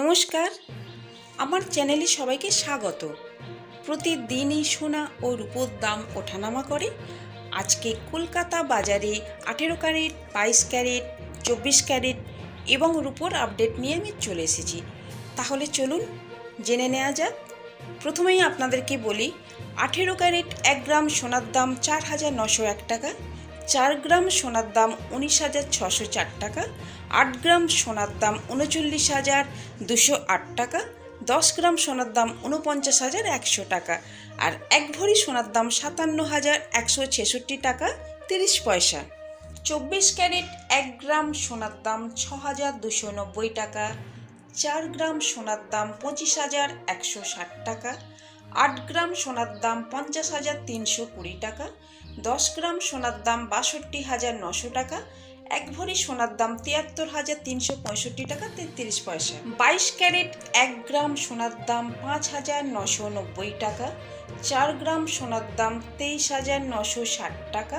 নমস্কার, আমার চ্যানেলে সবাইকে স্বাগত। প্রতিদিনই সোনা ও রূপোর দাম ওঠানামা করে। আজকে কলকাতা বাজারে আঠেরো ক্যারেট, বাইশ ক্যারেট, চব্বিশ ক্যারেট এবং রূপোর আপডেট নিয়ে আমি চলে এসেছি। তাহলে চলুন, জেনে নেওয়া যাক। প্রথমেই আপনাদেরকে বলি, আঠেরো ক্যারেট এক গ্রাম সোনার দাম চার হাজার নশো এক টাকা। চার গ্রাম সোনার দাম উনিশ হাজার ছশো চার টাকা, আট গ্রাম সোনার দাম উনচল্লিশ হাজার দুশো আট টাকা, দশ গ্রাম সোনার দাম উনপঞ্চাশ হাজার একশো টাকা আর এক ভরি সোনার দাম সাতান্ন হাজার একশো ছেষট্টি টাকা তিরিশ পয়সা। চব্বিশ ক্যারেট এক গ্রাম সোনার দাম ছ হাজার দুশো নব্বই টাকা, চার গ্রাম সোনার দাম পঁচিশ হাজার একশো ষাট টাকা আট গ্রাম সোনার দাম পঞ্চাশ হাজার তিনশো কুড়ি টাকা, দশ গ্রাম সোনার দাম বাষট্টি হাজার নশো টাকা, এক ভরি সোনার দাম তিয়াত্তর হাজার তিনশো পঁয়ষট্টি টাকা তেত্রিশ পয়সা। বাইশ ক্যারেট এক গ্রাম সোনার দাম পাঁচ হাজার নশো নব্বই টাকা, চার গ্রাম সোনার দাম তেইশ হাজার নশো ষাট টাকা,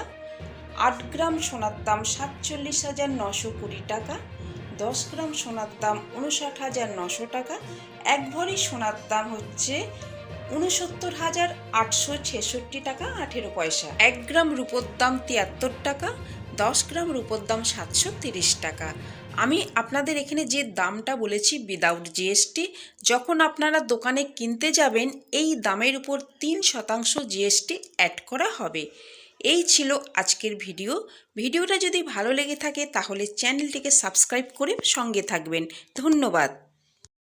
আট গ্রাম সোনার দাম সাতচল্লিশ হাজার নশো কুড়ি টাকা, দশ গ্রাম সোনার দাম উনষাট হাজার নশো টাকা, এক ভরি সোনার দাম হচ্ছে উনসত্তর হাজার আটশো ছেষট্টি টাকা আঠেরো পয়সা। এক গ্রাম রূপোর দাম তিয়াত্তর টাকা, দশ গ্রাম রূপোর দাম সাতশো তিরিশ টাকা। আমি আপনাদের এখানে যে দামটা বলেছি উইদাউট জিএসটি যখন আপনারা দোকানে কিনতে যাবেন, এই দামের উপর তিন শতাংশ জিএসটি অ্যাড করা হবে। এই ছিল আজকের ভিডিও ভিডিওটা যদি ভালো লেগে থাকে, তাহলে চ্যানেলটিকে সাবস্ক্রাইব করে সঙ্গে থাকবেন। ধন্যবাদ।